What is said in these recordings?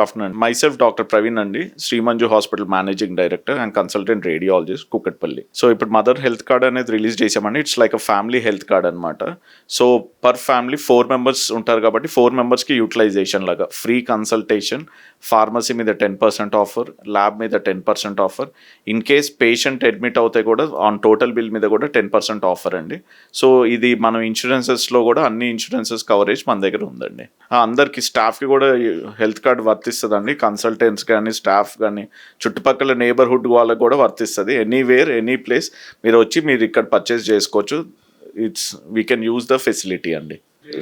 Good afternoon. Myself doctor Praveen అండి. Srimanju hospital managing director and consultant radiologist Kukatpally so ఇప్పుడు mother health card అనేది release చేసామండి it's like a family health card అనమాట so per family four members ఉంటారు కాబట్టి four మెంబర్స్కి utilisation లాగా. Free consultation pharmacy మీద టెన్ పర్సెంట్ ఆఫర్ ల్యాబ్ మీద ten percent offer in case patient admit అవుతే కూడా ఆన్ టోటల్ బిల్ మీద కూడా టెన్ పర్సెంట్ ఆఫర్ అండి. సో ఇది మనం ఇన్సూరెన్సెస్లో కూడా అన్ని ఇన్సూరెన్సెస్ కవరేజ్ మన దగ్గర ఉందండి. అందరికీ స్టాఫ్కి కూడా హెల్త్ కార్డ్ వర్తిస్తుందండి. కన్సల్టెంట్స్ కానీ స్టాఫ్ కానీ చుట్టుపక్కల నేబర్హుడ్ వాళ్ళకు కూడా వర్తిస్తుంది. ఎనీవేర్ ఎనీ ప్లేస్ మీరు వచ్చి మీరు ఇక్కడ పర్చేస్ చేసుకోవచ్చు. It's we can use the facility అండి.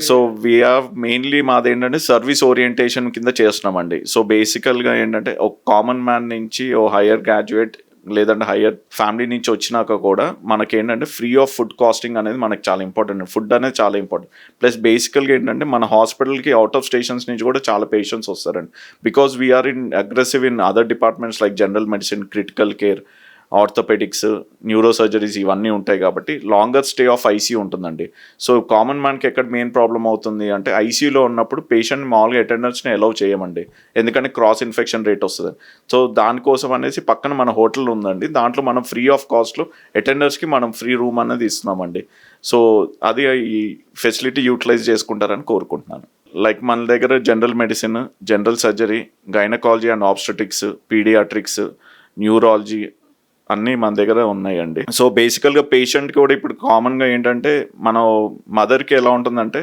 సో వీఆర్ మెయిన్లీ మాది ఏంటంటే సర్వీస్ ఓరియంటేషన్ కింద చేస్తున్నామండి. సో బేసికల్గా ఏంటంటే ఒక కామన్ మ్యాన్ నుంచి ఓ హయ్యర్ గ్రాడ్యుయేట్ లేదంటే హయ్యర్ ఫ్యామిలీ నుంచి వచ్చినాక కూడా మనకి ఏంటంటే ఫ్రీ ఆఫ్ ఫుడ్ కాస్టింగ్ అనేది మనకి చాలా ఇంపార్టెంట్. ఫుడ్ అనేది చాలా ఇంపార్టెంట్. ప్లస్ బేసికల్గా ఏంటంటే మన హాస్పిటల్కి అవుట్ ఆఫ్ స్టేషన్స్ నుంచి కూడా చాలా పేషెంట్స్ వస్తారండి. Because we are in aggressive in other departments like general medicine critical care orthopaedics neuro surgeries ఇవన్నీ ఉంటాయి కాబట్టి లాంగర్ స్టే ఆఫ్ ఐసీయూ ఉంటుందండి. సో కామన్ మ్యాన్కి ఎక్కడ మెయిన్ ప్రాబ్లం అవుతుంది అంటే ఐసీయూలో ఉన్నప్పుడు పేషెంట్ మామూలుగా అటెండర్స్ని అలౌ చేయమండి. ఎందుకంటే క్రాస్ ఇన్ఫెక్షన్ రేట్ వస్తుంది. సో దానికోసం అనేసి పక్కన మన హోటల్ ఉందండి. దాంట్లో మనం ఫ్రీ ఆఫ్ కాస్ట్లో అటెండర్స్కి మనం ఫ్రీ రూమ్ అనేది ఇస్తున్నామండి. సో అది ఈ ఫెసిలిటీ యూటిలైజ్ చేసుకుంటారని కోరుకుంటున్నాను. లైక్ మన దగ్గర general medicine general surgery gynaecology and obstetrics paediatrics neurology అన్నీ మన దగ్గర ఉన్నాయండి. సో బేసికల్గా పేషెంట్ కూడా ఇప్పుడు కామన్గా ఏంటంటే మన మదర్కి ఎలా ఉంటుందంటే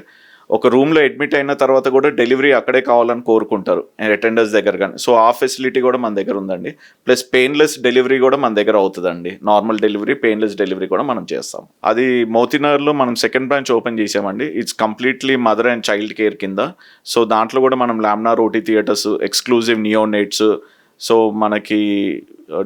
ఒక రూమ్లో అడ్మిట్ అయిన తర్వాత కూడా డెలివరీ అక్కడే కావాలని కోరుకుంటారు అటెండర్స్ దగ్గర కానీ సో ఆ ఫెసిలిటీ కూడా మన దగ్గర ఉందండి. ప్లస్ పెయిన్లెస్ డెలివరీ కూడా మన దగ్గర అవుతుందండి. నార్మల్ డెలివరీ పెయిన్లెస్ డెలివరీ కూడా మనం చేస్తాం. అది మోతినగర్లో మనం సెకండ్ బ్రాంచ్ ఓపెన్ చేసామండి. It's completely mother and child care కింద. సో దాంట్లో కూడా మనం laminar OT theatres exclusive neonates so మనకి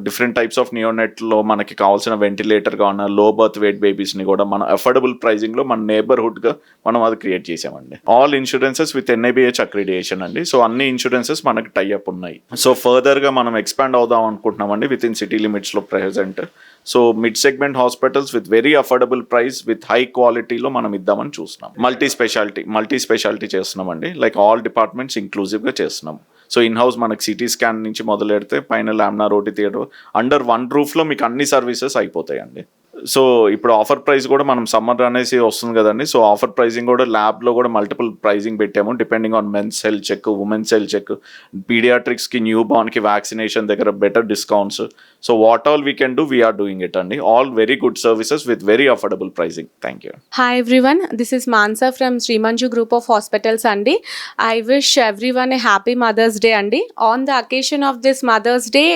డిఫరెంట్ టైప్స్ ఆఫ్ నియోనెట్లో మనకి కావాల్సిన వెంటిలేటర్ కావాలన్నా లో బర్త్ వెయిట్ బేబీస్ని కూడా మనం అఫోర్డబుల్ ప్రైజింగ్లో మన నేబర్హుడ్గా మనం అది క్రియేట్ చేసామండి. All insurances with NABH accreditation అండి. సో అన్ని ఇన్సూరెన్సెస్ మనకి టైఅప్ ఉన్నాయి. సో ఫర్దర్గా మనం ఎక్స్పాండ్ అవుదాం అనుకుంటున్నామండి విత్ ఇన్ సిటీ లిమిట్స్లో present so mid segment hospitals with very affordable price with high క్వాలిటీలో మనం ఇద్దామని చూస్తున్నాం. మల్టీ స్పెషాలిటీ మల్టీ స్పెషాలిటీ చేస్తున్నామండి. లైక్ ఆల్ డిపార్ట్మెంట్స్ ఇంక్లూజివ్గా చేస్తున్నాం. సో ఇన్ హౌస్ మనకి సిటీ స్కాన్ నుంచి మొదలు పెడితే పైన laminar OT theatre under one రూఫ్లో మీకు అన్ని సర్వీసెస్ అయిపోతాయండి. సో ఇప్పుడు ఆఫర్ ప్రైస్ కూడా మనం సమ్మర్ అనేసి వస్తుంది కదండి. సో ఆఫర్ ప్రైజింగ్ కూడా ల్యాబ్లో కూడా మల్టిపుల్ ప్రైజింగ్ పెట్టాము. Depending on men's health check women's health check పీడియాట్రిక్స్కి new బార్న్కి వ్యాక్సినేషన్ దగ్గర better discounts. So what all we can do we are doing it అండి. All very good services with very affordable pricing thank you. Hi everyone this is Mansa from Srimanju group of hospitals అండి. I wish every one a happy mother's day అండి on the occasion of this mother's day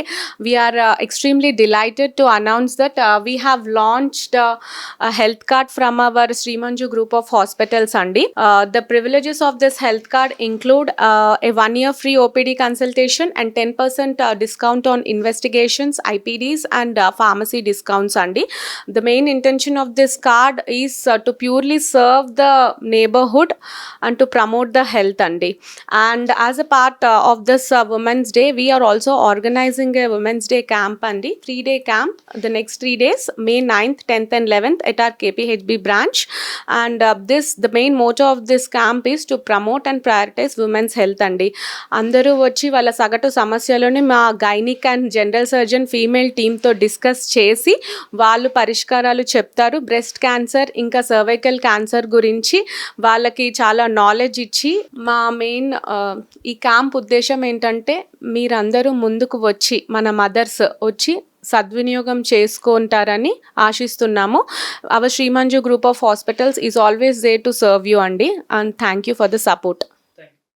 we are extremely delighted to announce that we have we launched uh, a health card from our Srimanju Group of Hospitals Andi. Uh, the privileges of this health card include uh, a one year free OPD consultation and 10% uh, discount on investigations, IPDs and uh, pharmacy discounts Andi. The main intention of this card is uh, to purely serve the neighborhood and to promote the health andi and as a part uh, of this uh, women's day we are also organizing a women's day camp andi three day camp the next three days may 9th 10th and 11th at our kphb branch. And uh, this the main motto of this camp is to promote and prioritize women's health అండి అందరూ వచ్చి వాళ్ళ సగటు సమస్యలను మా gynaec and general surgeon female టీమ్తో discuss చేసి వాళ్ళు పరిష్కారాలు చెప్తారు. బ్రెస్ట్ క్యాన్సర్ ఇంకా సర్వైకల్ క్యాన్సర్ గురించి వాళ్ళకి చాలా నాలెడ్జ్ ఇచ్చి మా మెయిన్ ఈ క్యాంప్ ఉద్దేశం ఏంటంటే మీరందరూ ముందుకు వచ్చి మన మదర్స్ వచ్చి సద్వినియోగం చేసుకుంటారని ఆశిస్తున్నాము. Our Srimanju group of hospitals is always there to serve you అండి and thank you for the support